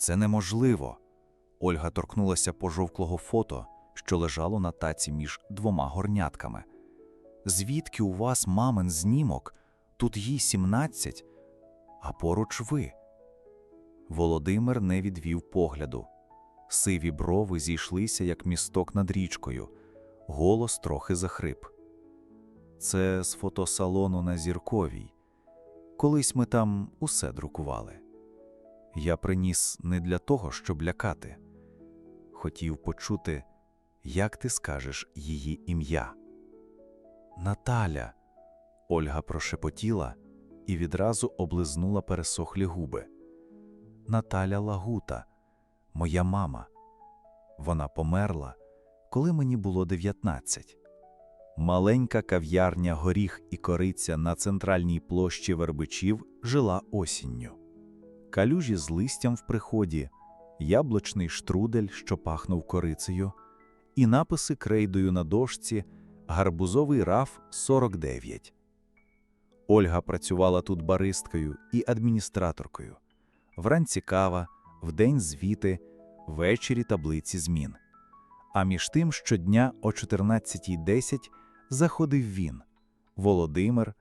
Це неможливо. Ольга торкнулася пожовклого фото, що лежало на таці між двома горнятками. Звідки у вас мамин знімок? Тут їй 17, а поруч ви. Володимир не відвів погляду. Сиві брови зійшлися, як місток над річкою. Голос трохи захрип. Це з фотосалону на Зірковій. Колись ми там усе друкували. Я приніс не для того, щоб лякати. Хотів почути, як ти скажеш її ім'я. Наталя. Ольга прошепотіла і відразу облизнула пересохлі губи. Наталя Лагута, моя мама. Вона померла, коли мені було 19. Маленька кав'ярня горіх і кориця на центральній площі Вербичів жила осінню. Калюжі з листям в приході, яблучний штрудель, що пахнув корицею, і написи крейдою на дошці Гарбузовий раф 49. Ольга працювала тут баристкою і адміністраторкою. Вранці кава, вдень звіти, ввечері таблиці змін. А між тим щодня о 14.10 заходив він, Володимир,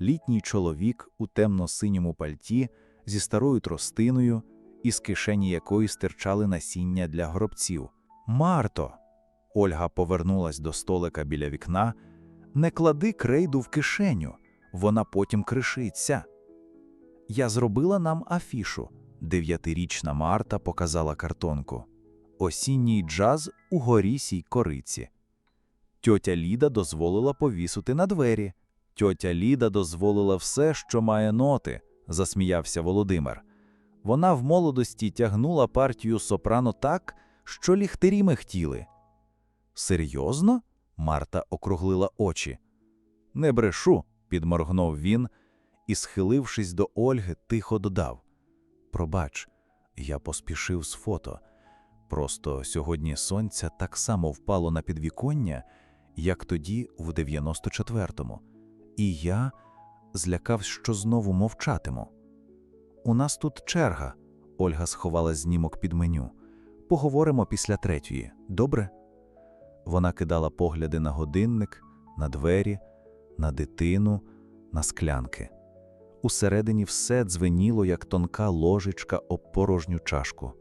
літній чоловік у темно-синьому пальті зі старою тростиною, із кишені якої стирчали насіння для гробців. Марто! Ольга повернулась до столика біля вікна. Не клади крейду в кишеню, вона потім кришиться. Я зробила нам афішу. Дев'ятирічна Марта показала картонку. Осінній джаз у горісій кориці. Тьотя Ліда дозволила повісити на двері. Тьотя Ліда дозволила все, що має ноти, засміявся Володимир. Вона в молодості тягнула партію сопрано так, що ліхтарі мехтіли. Серйозно? Марта округлила очі. Не брешу, підморгнув він і, схилившись до Ольги, тихо додав. Пробач, я поспішив з фото. Просто сьогодні сонця так само впало на підвіконня, як тоді, в 94-му, і я злякався, що знову мовчатиму. У нас тут черга. Ольга сховала знімок під меню. Поговоримо після третьої, добре? Вона кидала погляди на годинник, на двері, на дитину, на склянки. Усередині все дзвеніло, як тонка ложечка об порожню чашку.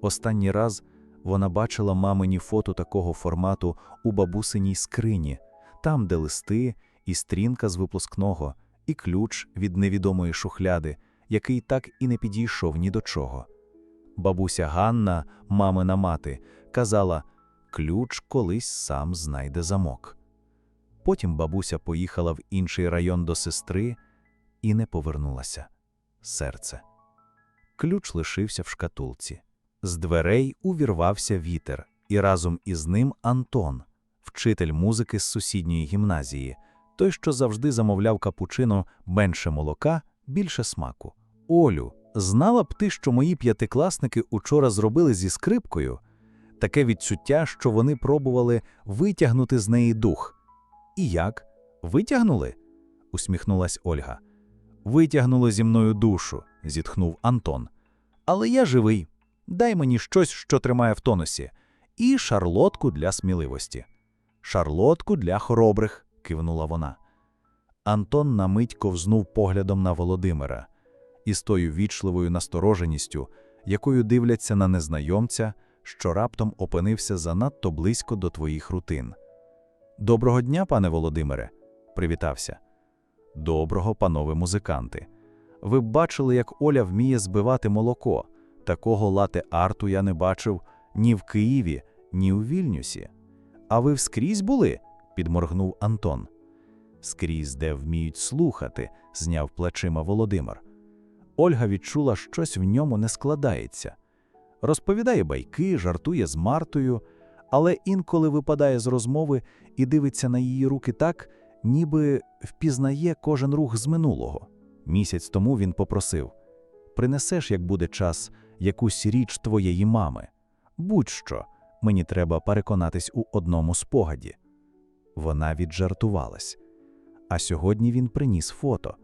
Останній раз вона бачила мамині фото такого формату у бабусиній скрині, там, де листи, і стрінка з випускного, і ключ від невідомої шухляди, який так і не підійшов ні до чого. Бабуся Ганна, мамина мати, казала ключ колись сам знайде замок. Потім бабуся поїхала в інший район до сестри і не повернулася. Серце. Ключ лишився в шкатулці. З дверей увірвався вітер, і разом із ним Антон, вчитель музики з сусідньої гімназії, той, що завжди замовляв капучино менше молока, більше смаку. Олю, знала б ти, що мої п'ятикласники учора зробили зі скрипкою? Таке відчуття, що вони пробували витягнути з неї дух. І як? Витягнули? усміхнулась Ольга. Витягнули зі мною душу, зітхнув Антон. Але я живий. Дай мені щось, що тримає в тонусі, і шарлотку для сміливості. Шарлотку для хоробрих, кивнула вона. Антон на мить ковзнув поглядом на Володимира із тою вічливою настороженістю, якою дивляться на незнайомця, що раптом опинився занадто близько до твоїх рутин. Доброго дня, пане Володимире, привітався. Доброго, панове музиканти. Ви б бачили, як Оля вміє збивати молоко. Такого лате арту я не бачив ні в Києві, ні у Вільнюсі. А ви вскрізь були? Підморгнув Антон. Скрізь, де вміють слухати, зняв плечима Володимир. Ольга відчула, щось в ньому не складається. Розповідає байки, жартує з Мартою, але інколи випадає з розмови і дивиться на її руки так, ніби впізнає кожен рух з минулого. Місяць тому він попросив принесеш, як буде час, якусь річ твоєї мами. Будь-що, мені треба переконатись у одному спогаді. Вона віджартувалась. А сьогодні він приніс фото.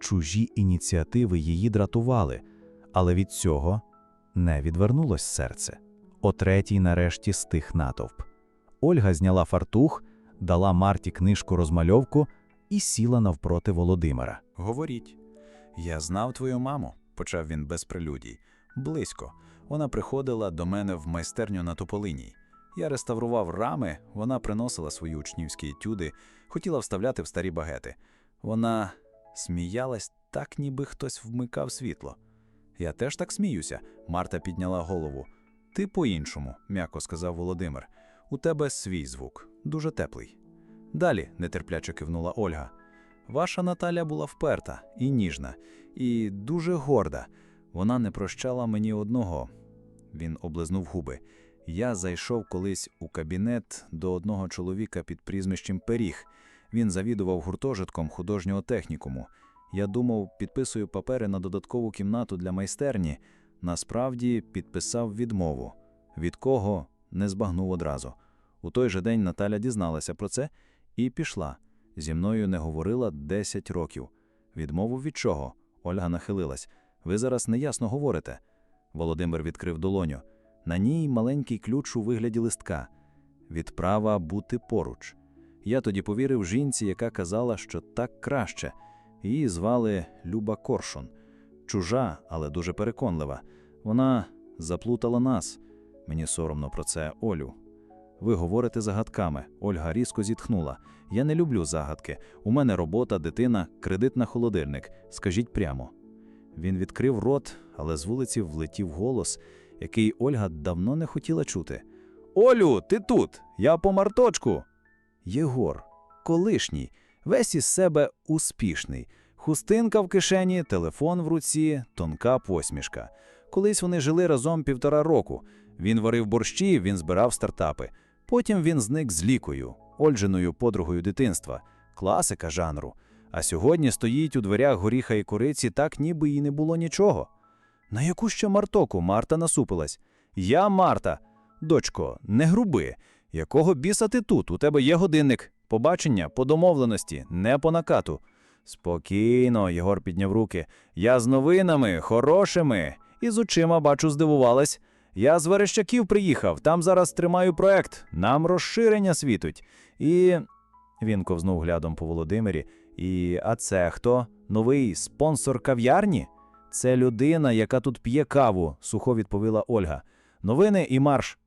Чужі ініціативи її дратували, але від цього Не відвернулось серце. О третій нарешті стих натовп. Ольга зняла фартух, дала Марті книжку розмальовку і сіла навпроти Володимира. Говоріть. Я знав твою маму, почав він без прелюдій. Близько. Вона приходила до мене в майстерню на Тополиній. Я реставрував рами, вона приносила свої учнівські етюди, хотіла вставляти в старі багети. Вона сміялась так, ніби хтось вмикав світло. Я теж так сміюся. Марта підняла голову. Ти по-іншому, м'яко сказав Володимир. У тебе свій звук, дуже теплий. Далі, нетерпляче кивнула Ольга. Ваша Наталя була вперта і ніжна, і дуже горда. Вона не прощала мені одного. Він облизнув губи. Я зайшов колись у кабінет до одного чоловіка під прізвищем Періг. Він завідував гуртожитком художнього технікуму. Я думав, підписую папери на додаткову кімнату для майстерні. Насправді підписав відмову. Від кого не збагнув одразу. У той же день Наталя дізналася про це і пішла. Зі мною не говорила 10 років. Відмову від чого? Ольга нахилилась. Ви зараз неясно говорите. Володимир відкрив долоню. На ній маленький ключ у вигляді листка. Відправа бути поруч. Я тоді повірив жінці, яка казала, що так краще. Її звали Люба Коршун. Чужа, але дуже переконлива. Вона заплутала нас. Мені соромно про це, Олю. Ви говорите загадками. Ольга різко зітхнула. Я не люблю загадки. У мене робота, дитина, кредит на холодильник. Скажіть прямо. Він відкрив рот, але з вулиці влетів голос, який Ольга давно не хотіла чути. Олю, ти тут! Я по марточку. Єгор, колишній, весь із себе успішний. Хустинка в кишені, телефон в руці, тонка посмішка. Колись вони жили разом півтора року. Він варив борщі, він збирав стартапи. Потім він зник з лікою, Ольжиною подругою дитинства, класика жанру. А сьогодні стоїть у дверях горіха і куриці, так ніби і не було нічого. На яку ще Мартоку Марта насупилась. Я Марта. Дочко, не груби. Якого біса ти тут? У тебе є годинник. Побачення по домовленості, не по накату. Спокійно, Єгор підняв руки. Я з новинами, хорошими. І з очима, бачу, здивувалась. Я з Верещаків приїхав, там зараз тримаю проект. Нам розширення світуть. І. Він ковзнув глядом по Володимирі. І а це хто? Новий спонсор кав'ярні? Це людина, яка тут п'є каву, сухо відповіла Ольга. Новини і марш.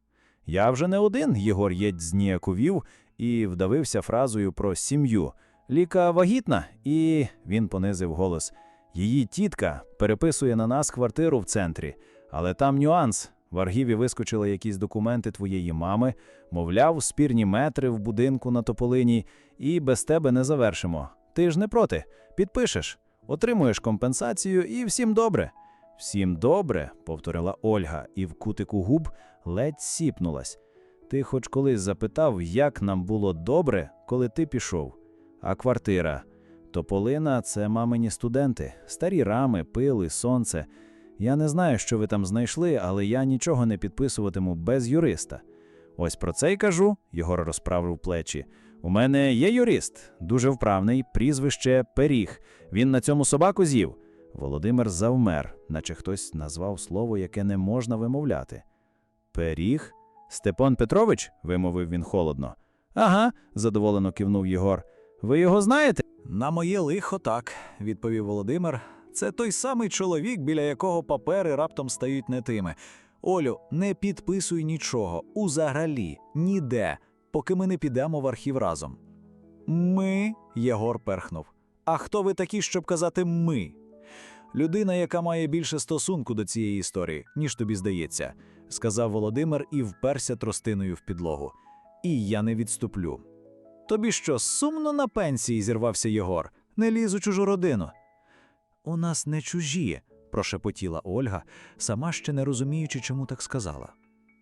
Я вже не один, Єгор єдь зніяковів і вдавився фразою про сім'ю. Ліка вагітна, і він понизив голос. Її тітка переписує на нас квартиру в центрі, але там нюанс. В архіві вискочили якісь документи твоєї мами, мовляв, спірні метри в будинку на Тополині, і без тебе не завершимо. Ти ж не проти. Підпишеш, отримуєш компенсацію і всім добре. Всім добре, повторила Ольга, і в кутику губ ледь сіпнулась. Ти хоч колись запитав, як нам було добре, коли ти пішов. А квартира. Тополина це мамині студенти, старі рами, пили, сонце. Я не знаю, що ви там знайшли, але я нічого не підписуватиму без юриста. Ось про це й кажу, Єгор розправив плечі. У мене є юрист, дуже вправний, прізвище Періг. Він на цьому собаку з'їв. Володимир завмер, наче хтось назвав слово, яке не можна вимовляти. Періг? Степан Петрович? вимовив він холодно. Ага, задоволено кивнув Єгор. Ви його знаєте? На моє лихо так, відповів Володимир. Це той самий чоловік, біля якого папери раптом стають не тими. Олю, не підписуй нічого, узагалі, ніде, поки ми не підемо в архів разом. Ми, Єгор перхнув. А хто ви такі, щоб казати ми? Людина, яка має більше стосунку до цієї історії, ніж тобі здається, сказав Володимир і вперся тростиною в підлогу. І я не відступлю. Тобі що, сумно на пенсії зірвався Єгор? Не ліз у чужу родину. У нас не чужі, прошепотіла Ольга, сама ще не розуміючи, чому так сказала.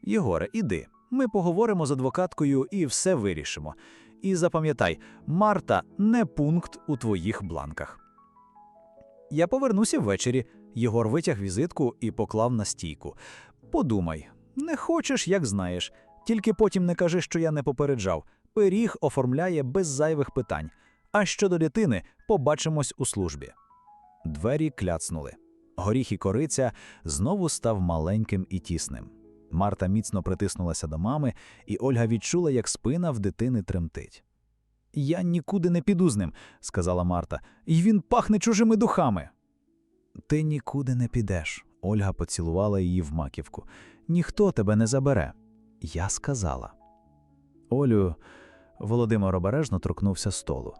Єгоре, іди. Ми поговоримо з адвокаткою і все вирішимо. І запам'ятай, Марта не пункт у твоїх бланках. Я повернуся ввечері. Єгор витяг візитку і поклав на стійку. Подумай, не хочеш, як знаєш. Тільки потім не кажи, що я не попереджав. Пиріг оформляє без зайвих питань. А щодо дитини, побачимось у службі. Двері кляцнули. Горіх і кориця знову став маленьким і тісним. Марта міцно притиснулася до мами, і Ольга відчула, як спина в дитини тремтить. Я нікуди не піду з ним, сказала Марта, і він пахне чужими духами. Ти нікуди не підеш. Ольга поцілувала її в маківку. Ніхто тебе не забере. Я сказала. Олю, Володимир обережно торкнувся столу.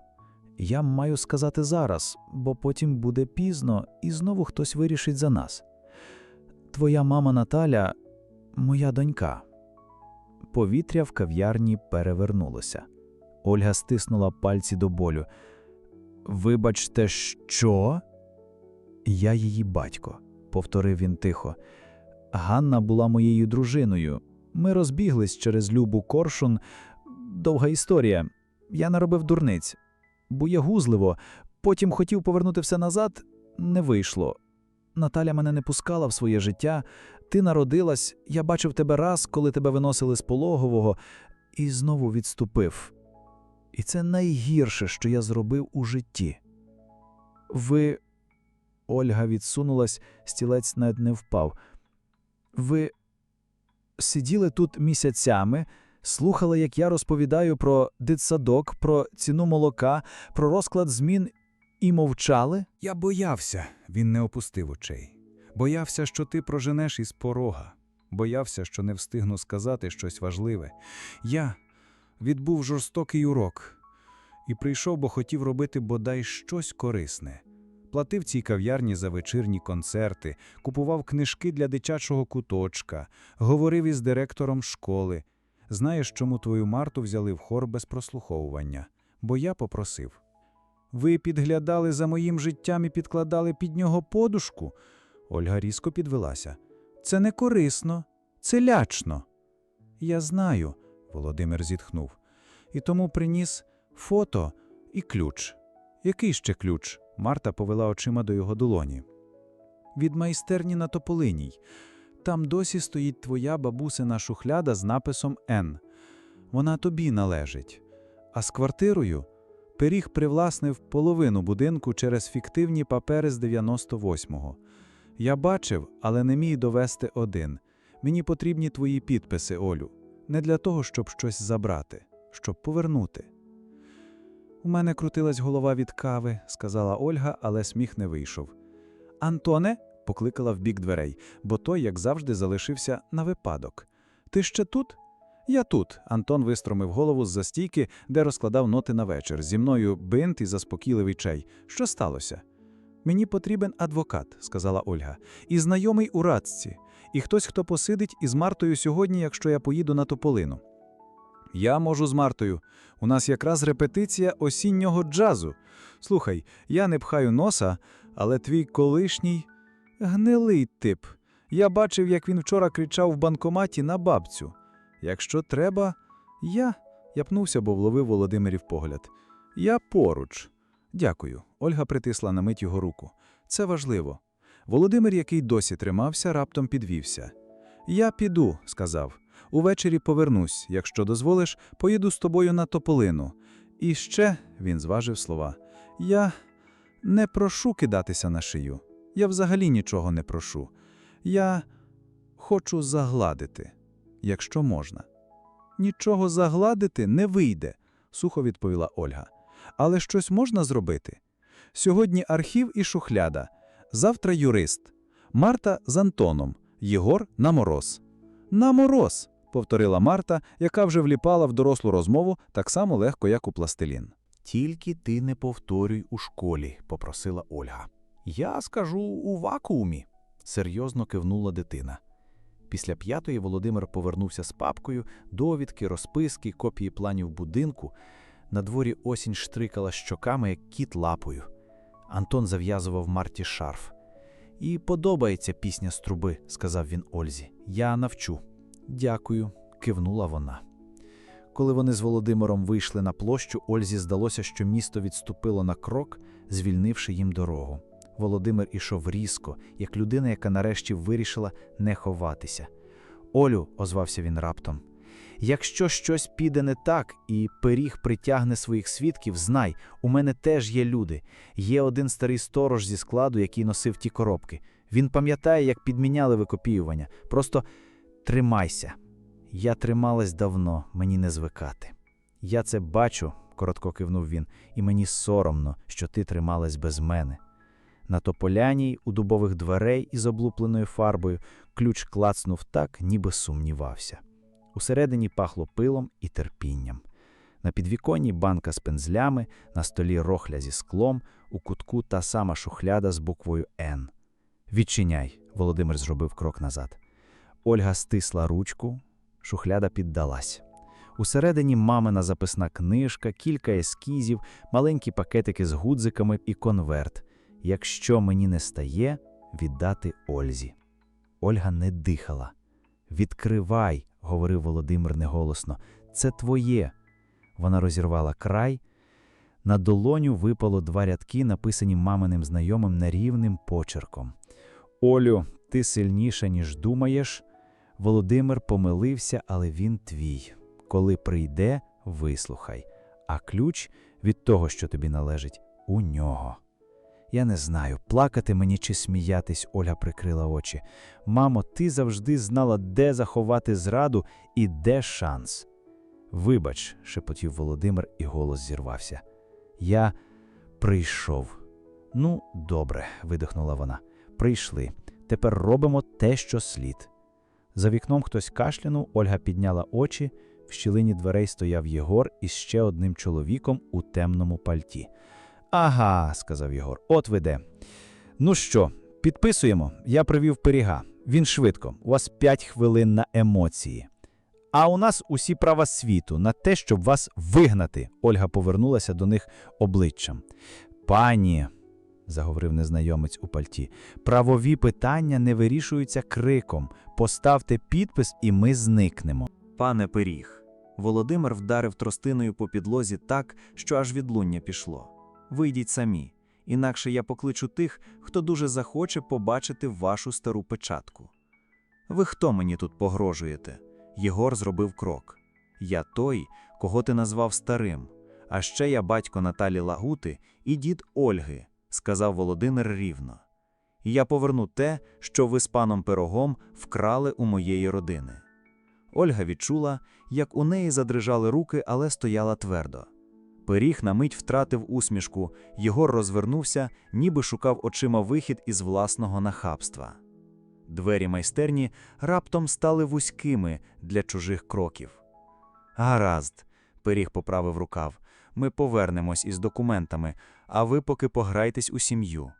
Я маю сказати зараз, бо потім буде пізно і знову хтось вирішить за нас. Твоя мама Наталя, моя донька. Повітря в кав'ярні перевернулося. Ольга стиснула пальці до болю. Вибачте, що? Я її батько, повторив він тихо. Ганна була моєю дружиною. Ми розбіглись через Любу Коршун. Довга історія. Я наробив дурниць. Боягузливо. Потім хотів повернути все назад, не вийшло. Наталя мене не пускала в своє життя. Ти народилась, я бачив тебе раз, коли тебе виносили з пологового, і знову відступив. І це найгірше, що я зробив у житті. Ви. Ольга відсунулась, стілець навіть не впав. Ви сиділи тут місяцями, слухали, як я розповідаю про дитсадок, про ціну молока, про розклад змін і мовчали? Я боявся, він не опустив очей. Боявся, що ти проженеш із порога. Боявся, що не встигну сказати щось важливе. Я відбув жорстокий урок і прийшов, бо хотів робити бодай щось корисне. Платив цій кав'ярні за вечірні концерти, купував книжки для дитячого куточка, говорив із директором школи. Знаєш, чому твою Марту взяли в хор без прослуховування? Бо я попросив. Ви підглядали за моїм життям і підкладали під нього подушку? Ольга різко підвелася. Це не корисно, це лячно. Я знаю, Володимир зітхнув. І тому приніс фото і ключ. Який ще ключ? Марта повела очима до його долоні. Від майстерні на Тополиній. Там досі стоїть твоя бабусина шухляда з написом Н. Вона тобі належить. А з квартирою Пиріг привласнив половину будинку через фіктивні папери з 98-го. Я бачив, але не міг довести один. Мені потрібні твої підписи, Олю. Не для того, щоб щось забрати, щоб повернути. У мене крутилась голова від кави, сказала Ольга, але сміх не вийшов. Антоне, покликала в бік дверей, бо той, як завжди, залишився на випадок. Ти ще тут? Я тут. Антон вистромив голову з застійки, де розкладав ноти на вечір. Зі мною бинт і заспокійливий чай. Що сталося? Мені потрібен адвокат, сказала Ольга, і знайомий у радці, і хтось, хто посидить із Мартою сьогодні, якщо я поїду на тополину. Я можу з Мартою. У нас якраз репетиція осіннього джазу. Слухай, я не пхаю носа, але твій колишній гнилий тип. Я бачив, як він вчора кричав в банкоматі на бабцю. Якщо треба, я. Я пнувся, бо вловив Володимирів погляд. Я поруч. Дякую. Ольга притисла на мить його руку. Це важливо. Володимир, який досі тримався, раптом підвівся. Я піду, сказав. Увечері повернусь. Якщо дозволиш, поїду з тобою на тополину. І ще, він зважив слова, я не прошу кидатися на шию. Я взагалі нічого не прошу. Я хочу загладити якщо можна. Нічого загладити не вийде, сухо відповіла Ольга. Але щось можна зробити. Сьогодні архів і шухляда, завтра юрист, Марта з Антоном, Єгор на мороз. На мороз, повторила Марта, яка вже вліпала в дорослу розмову так само легко, як у пластилін. Тільки ти не повторюй у школі, попросила Ольга. Я скажу у вакуумі, серйозно кивнула дитина. Після п'ятої Володимир повернувся з папкою, довідки, розписки, копії планів будинку. На дворі осінь штрикала щоками, як кіт лапою. Антон зав'язував Марті шарф. І подобається пісня з труби, сказав він Ользі. Я навчу. Дякую, кивнула вона. Коли вони з Володимиром вийшли на площу, Ользі здалося, що місто відступило на крок, звільнивши їм дорогу. Володимир ішов різко, як людина, яка нарешті вирішила не ховатися. Олю, озвався він раптом. Якщо щось піде не так, і пиріг притягне своїх свідків, знай, у мене теж є люди. Є один старий сторож зі складу, який носив ті коробки. Він пам'ятає, як підміняли викопіювання. Просто тримайся. Я трималась давно, мені не звикати. Я це бачу, коротко кивнув він, і мені соромно, що ти трималась без мене. На тополяній, у дубових дверей із облупленою фарбою, ключ клацнув так, ніби сумнівався. Усередині пахло пилом і терпінням. На підвіконні банка з пензлями, на столі рохля зі склом, у кутку та сама шухляда з буквою Н. Відчиняй, Володимир зробив крок назад. Ольга стисла ручку, шухляда піддалась. Усередині мамина записна книжка, кілька ескізів, маленькі пакетики з гудзиками і конверт. Якщо мені не стає, віддати Ользі. Ольга не дихала. Відкривай, говорив Володимир неголосно. Це твоє. Вона розірвала край. На долоню випало два рядки, написані маминим знайомим нерівним почерком. Олю, ти сильніша, ніж думаєш. Володимир помилився, але він твій. Коли прийде, вислухай. А ключ від того, що тобі належить, у нього. Я не знаю, плакати мені чи сміятись, Ольга прикрила очі. Мамо, ти завжди знала, де заховати зраду і де шанс. Вибач, шепотів Володимир, і голос зірвався. Я прийшов. Ну, добре, видихнула вона. Прийшли. Тепер робимо те, що слід. За вікном хтось кашлянув, Ольга підняла очі. В щілині дверей стояв Єгор із ще одним чоловіком у темному пальті. Ага, сказав Єгор, от ви де. Ну що, підписуємо. Я привів пиріга. Він швидко. У вас п'ять хвилин на емоції. А у нас усі права світу на те, щоб вас вигнати. Ольга повернулася до них обличчям. Пані, заговорив незнайомець у пальті, правові питання не вирішуються криком. Поставте підпис, і ми зникнемо. Пане пиріг. Володимир вдарив тростиною по підлозі так, що аж відлуння пішло. Вийдіть самі, інакше я покличу тих, хто дуже захоче побачити вашу стару печатку. Ви хто мені тут погрожуєте? Єгор зробив крок. Я той, кого ти назвав старим. А ще я батько Наталі Лагути і дід Ольги, сказав Володимир рівно. Я поверну те, що ви з паном Пирогом вкрали у моєї родини. Ольга відчула, як у неї задрижали руки, але стояла твердо. Пиріг на мить втратив усмішку, Єгор розвернувся, ніби шукав очима вихід із власного нахабства. Двері майстерні раптом стали вузькими для чужих кроків. Гаразд, пиріг поправив рукав. Ми повернемось із документами, а ви поки пограйтесь у сім'ю.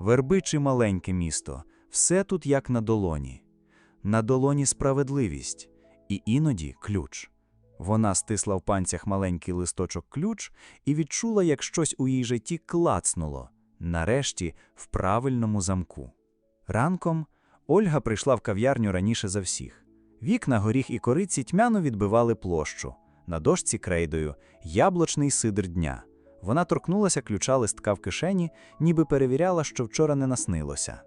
Верби чи маленьке місто, все тут як на долоні. На долоні справедливість, і іноді ключ. Вона стисла в панцях маленький листочок ключ і відчула, як щось у її житті клацнуло, нарешті в правильному замку. Ранком Ольга прийшла в кав'ярню раніше за всіх. Вікна горіх і кориці тьмяно відбивали площу. На дошці крейдою яблучний сидр дня. Вона торкнулася ключа листка в кишені, ніби перевіряла, що вчора не наснилося.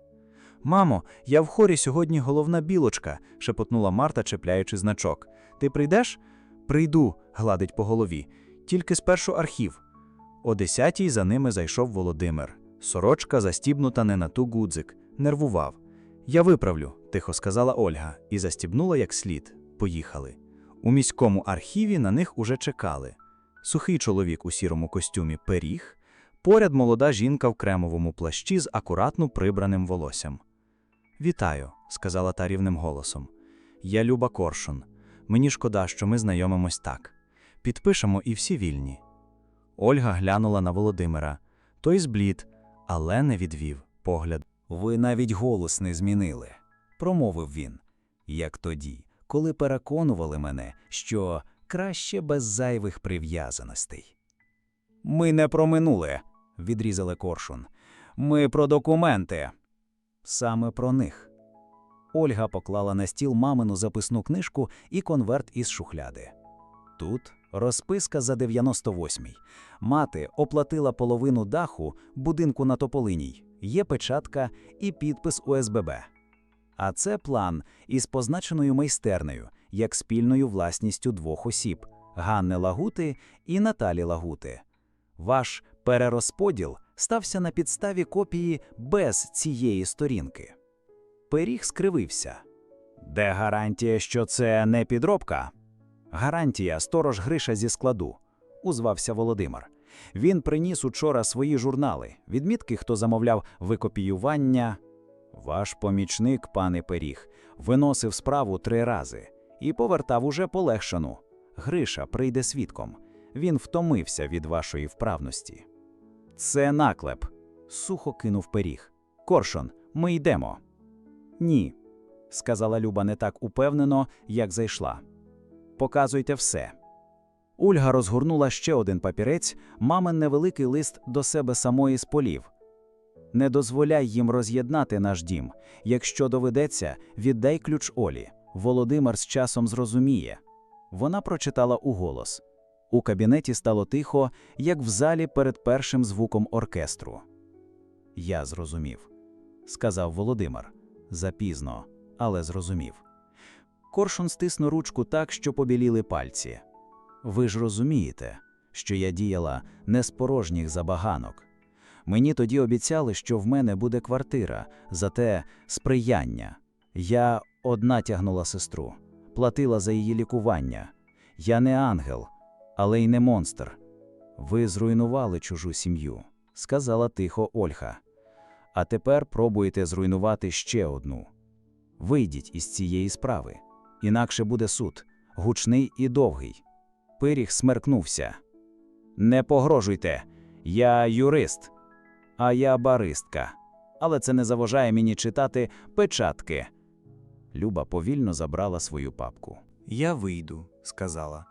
Мамо, я в хорі сьогодні головна білочка, шепотнула Марта, чіпляючи значок. Ти прийдеш? Прийду, гладить по голові. Тільки спершу архів. О десятій за ними зайшов Володимир. Сорочка застібнута не на ту гудзик, нервував. Я виправлю, тихо сказала Ольга, і застібнула як слід. Поїхали. У міському архіві на них уже чекали. Сухий чоловік у сірому костюмі пиріг, поряд молода жінка в кремовому плащі з акуратно прибраним волоссям. Вітаю, сказала та рівним голосом. Я Люба Коршун. Мені шкода, що ми знайомимось так. Підпишемо і всі вільні. Ольга глянула на Володимира. Той зблід, але не відвів погляд. Ви навіть голос не змінили, промовив він, як тоді, коли переконували мене, що краще без зайвих прив'язаностей. Ми не про минуле, відрізали коршун. Ми про документи. Саме про них. Ольга поклала на стіл мамину записну книжку і конверт із шухляди. Тут розписка за 98-й. Мати оплатила половину даху будинку на Тополиній. Є печатка і підпис УСББ. А це план із позначеною майстернею, як спільною власністю двох осіб Ганни Лагути і Наталі Лагути. Ваш перерозподіл стався на підставі копії без цієї сторінки. Пиріг скривився. Де гарантія, що це не підробка? Гарантія, сторож Гриша зі складу, узвався Володимир. Він приніс учора свої журнали, відмітки, хто замовляв викопіювання. Ваш помічник, пане Пиріг, виносив справу три рази і повертав уже полегшену. Гриша прийде свідком. Він втомився від вашої вправності. Це наклеп, сухо кинув пиріг. Коршон, ми йдемо. Ні, сказала Люба не так упевнено, як зайшла. Показуйте все. Ольга розгорнула ще один папірець, мамин невеликий лист до себе самої з полів. Не дозволяй їм роз'єднати наш дім. Якщо доведеться, віддай ключ Олі. Володимир з часом зрозуміє. Вона прочитала уголос. У кабінеті стало тихо, як в залі перед першим звуком оркестру. Я зрозумів, сказав Володимир. Запізно, але зрозумів. Коршун стиснув ручку так, що побіліли пальці. Ви ж розумієте, що я діяла не з порожніх забаганок. Мені тоді обіцяли, що в мене буде квартира, зате сприяння. Я одна тягнула сестру, платила за її лікування. Я не ангел, але й не монстр. Ви зруйнували чужу сім'ю, сказала тихо Ольга. А тепер пробуєте зруйнувати ще одну. Вийдіть із цієї справи, інакше буде суд, гучний і довгий. Пиріг смеркнувся. Не погрожуйте, я юрист, а я баристка. Але це не заважає мені читати печатки. Люба повільно забрала свою папку. Я вийду, сказала.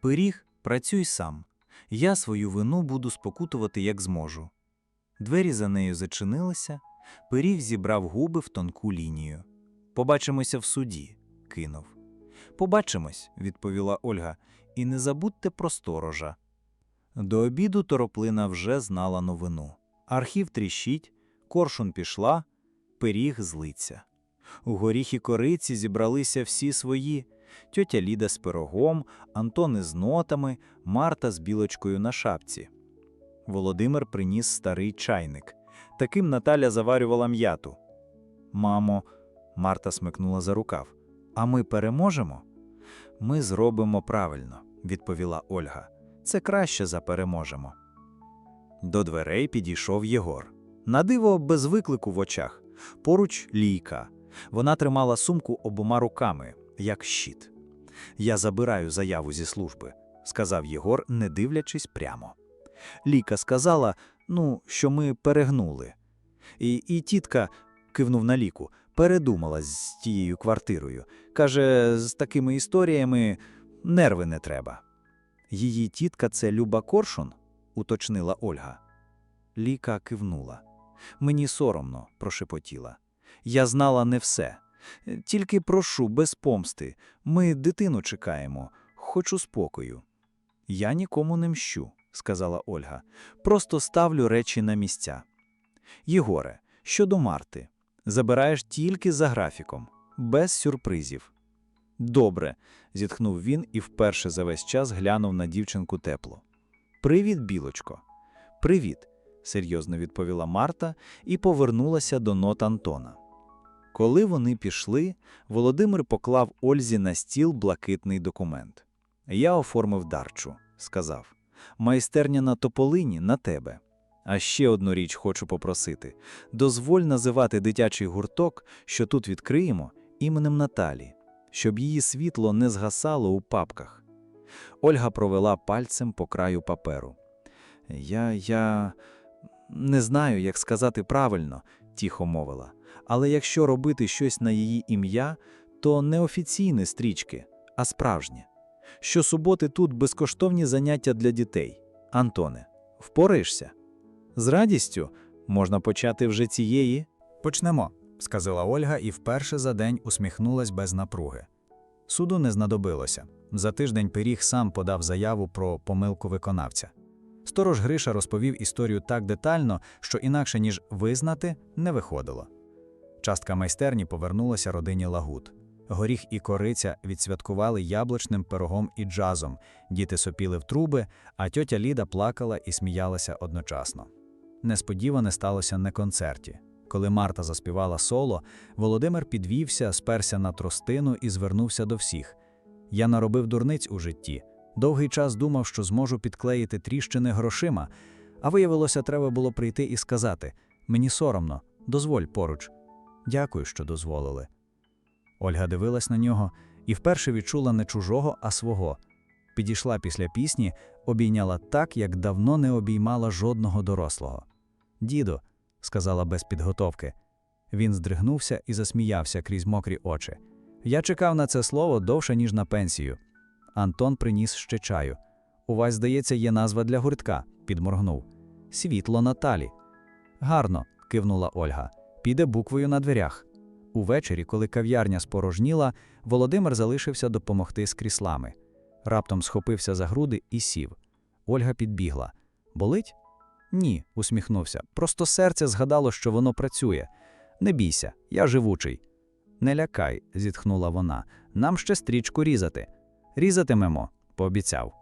Пиріг, працюй сам. Я свою вину буду спокутувати, як зможу. Двері за нею зачинилися, пиріг зібрав губи в тонку лінію. Побачимося в суді, кинув. Побачимось, відповіла Ольга, і не забудьте про сторожа. До обіду тороплина вже знала новину. Архів тріщить, коршун пішла, пиріг злиться. У горіхі кориці зібралися всі свої тьотя Ліда з пирогом, Антон із нотами, Марта з білочкою на шапці. Володимир приніс старий чайник. Таким Наталя заварювала м'яту. Мамо, Марта смикнула за рукав. А ми переможемо? Ми зробимо правильно, відповіла Ольга. Це краще за переможемо. До дверей підійшов Єгор. На диво без виклику в очах. Поруч лійка. Вона тримала сумку обома руками, як щит. Я забираю заяву зі служби, сказав Єгор, не дивлячись прямо. Ліка сказала, ну, що ми перегнули. І, і тітка, кивнув на ліку, передумала з тією квартирою. Каже, з такими історіями нерви не треба. Її тітка це Люба Коршун, уточнила Ольга. Ліка кивнула. Мені соромно, прошепотіла. Я знала не все. Тільки прошу, без помсти. Ми дитину чекаємо, хочу спокою. Я нікому не мщу, сказала Ольга. Просто ставлю речі на місця. Єгоре, щодо Марти, забираєш тільки за графіком, без сюрпризів. Добре, зітхнув він і вперше за весь час глянув на дівчинку тепло. Привіт, білочко. Привіт, серйозно відповіла Марта і повернулася до нот Антона. Коли вони пішли, Володимир поклав Ользі на стіл блакитний документ. Я оформив дарчу, сказав. Майстерня на тополині на тебе. А ще одну річ хочу попросити: дозволь називати дитячий гурток, що тут відкриємо, іменем Наталі, щоб її світло не згасало у папках. Ольга провела пальцем по краю паперу. Я, я не знаю, як сказати правильно, тихо мовила. Але якщо робити щось на її ім'я, то не офіційні стрічки, а справжні. Щосуботи тут безкоштовні заняття для дітей. Антоне, впораєшся? З радістю можна почати вже цієї. Почнемо, сказала Ольга і вперше за день усміхнулась без напруги. Суду не знадобилося. За тиждень пиріг сам подав заяву про помилку виконавця. Сторож Гриша розповів історію так детально, що інакше ніж визнати не виходило. Частка майстерні повернулася родині Лагут. Горіх і кориця відсвяткували яблучним пирогом і джазом, діти сопіли в труби, а тьотя Ліда плакала і сміялася одночасно. Несподіване сталося на концерті. коли Марта заспівала соло, Володимир підвівся, сперся на тростину і звернувся до всіх. Я наробив дурниць у житті. Довгий час думав, що зможу підклеїти тріщини грошима, а виявилося, треба було прийти і сказати: мені соромно, дозволь поруч. Дякую, що дозволили. Ольга дивилась на нього і вперше відчула не чужого, а свого. Підійшла після пісні, обійняла так, як давно не обіймала жодного дорослого. Діду, сказала без підготовки. Він здригнувся і засміявся крізь мокрі очі. Я чекав на це слово довше, ніж на пенсію. Антон приніс ще чаю. У вас, здається, є назва для гуртка, підморгнув. Світло Наталі. Гарно, кивнула Ольга. Піде буквою на дверях. Увечері, коли кав'ярня спорожніла, Володимир залишився допомогти з кріслами. Раптом схопився за груди і сів. Ольга підбігла. Болить? Ні, усміхнувся. Просто серце згадало, що воно працює. Не бійся, я живучий. Не лякай, зітхнула вона. Нам ще стрічку різати. Різатимемо, пообіцяв.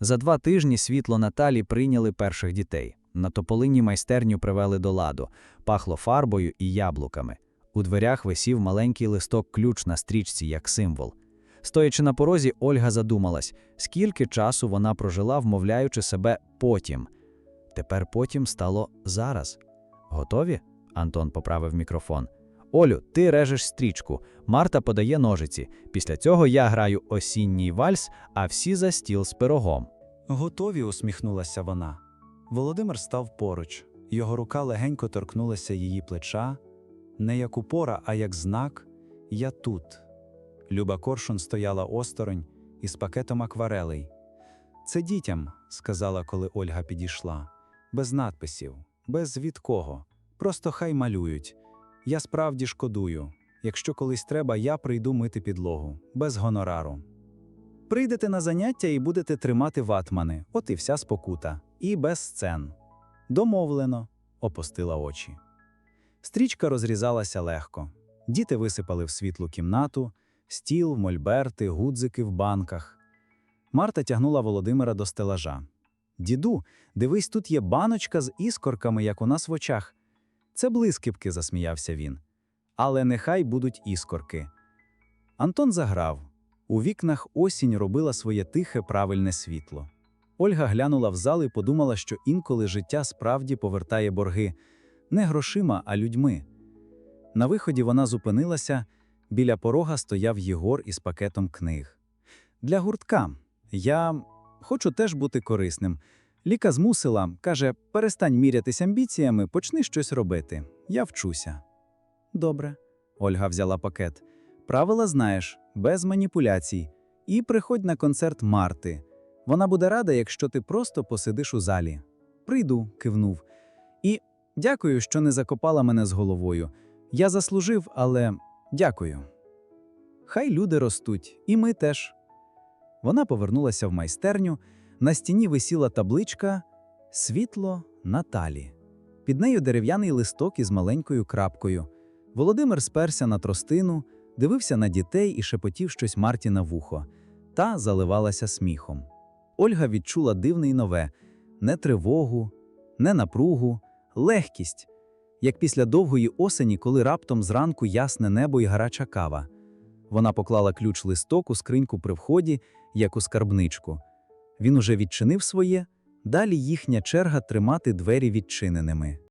За два тижні світло Наталі прийняли перших дітей. На тополині майстерню привели до ладу, пахло фарбою і яблуками. У дверях висів маленький листок ключ на стрічці як символ. Стоячи на порозі, Ольга задумалась, скільки часу вона прожила, вмовляючи себе потім. Тепер потім стало зараз. Готові? Антон поправив мікрофон. Олю, ти режеш стрічку. Марта подає ножиці. Після цього я граю осінній вальс, а всі за стіл з пирогом. Готові, усміхнулася вона. Володимир став поруч. Його рука легенько торкнулася її плеча, не як упора, а як знак Я тут. Люба Коршун стояла осторонь із пакетом акварелей. Це дітям, сказала, коли Ольга підійшла. Без надписів, без від кого. Просто хай малюють. Я справді шкодую. Якщо колись треба, я прийду мити підлогу, без гонорару. Прийдете на заняття і будете тримати ватмани, от і вся спокута, і без сцен. Домовлено, опустила очі. Стрічка розрізалася легко. Діти висипали в світлу кімнату, стіл, мольберти, гудзики в банках. Марта тягнула Володимира до стелажа. Діду, дивись, тут є баночка з іскорками, як у нас в очах. Це блискіпки, засміявся він. Але нехай будуть іскорки. Антон заграв. У вікнах осінь робила своє тихе правильне світло. Ольга глянула в зал і подумала, що інколи життя справді повертає борги не грошима, а людьми. На виході вона зупинилася, біля порога стояв Єгор із пакетом книг. Для гуртка. Я хочу теж бути корисним. Ліка змусила, каже: перестань мірятись амбіціями, почни щось робити. Я вчуся. Добре. Ольга взяла пакет. Правила знаєш, без маніпуляцій. І приходь на концерт Марти. Вона буде рада, якщо ти просто посидиш у залі. Прийду, кивнув. І дякую, що не закопала мене з головою. Я заслужив, але дякую. Хай люди ростуть, і ми теж. Вона повернулася в майстерню. На стіні висіла табличка Світло Наталі. Під нею дерев'яний листок із маленькою крапкою. Володимир сперся на тростину, дивився на дітей і шепотів щось Марті на вухо. Та заливалася сміхом. Ольга відчула дивне й нове не тривогу, не напругу, легкість, як після довгої осені, коли раптом зранку ясне небо і гаряча кава. Вона поклала ключ листок у скриньку при вході, як у скарбничку. Він уже відчинив своє, далі їхня черга тримати двері відчиненими.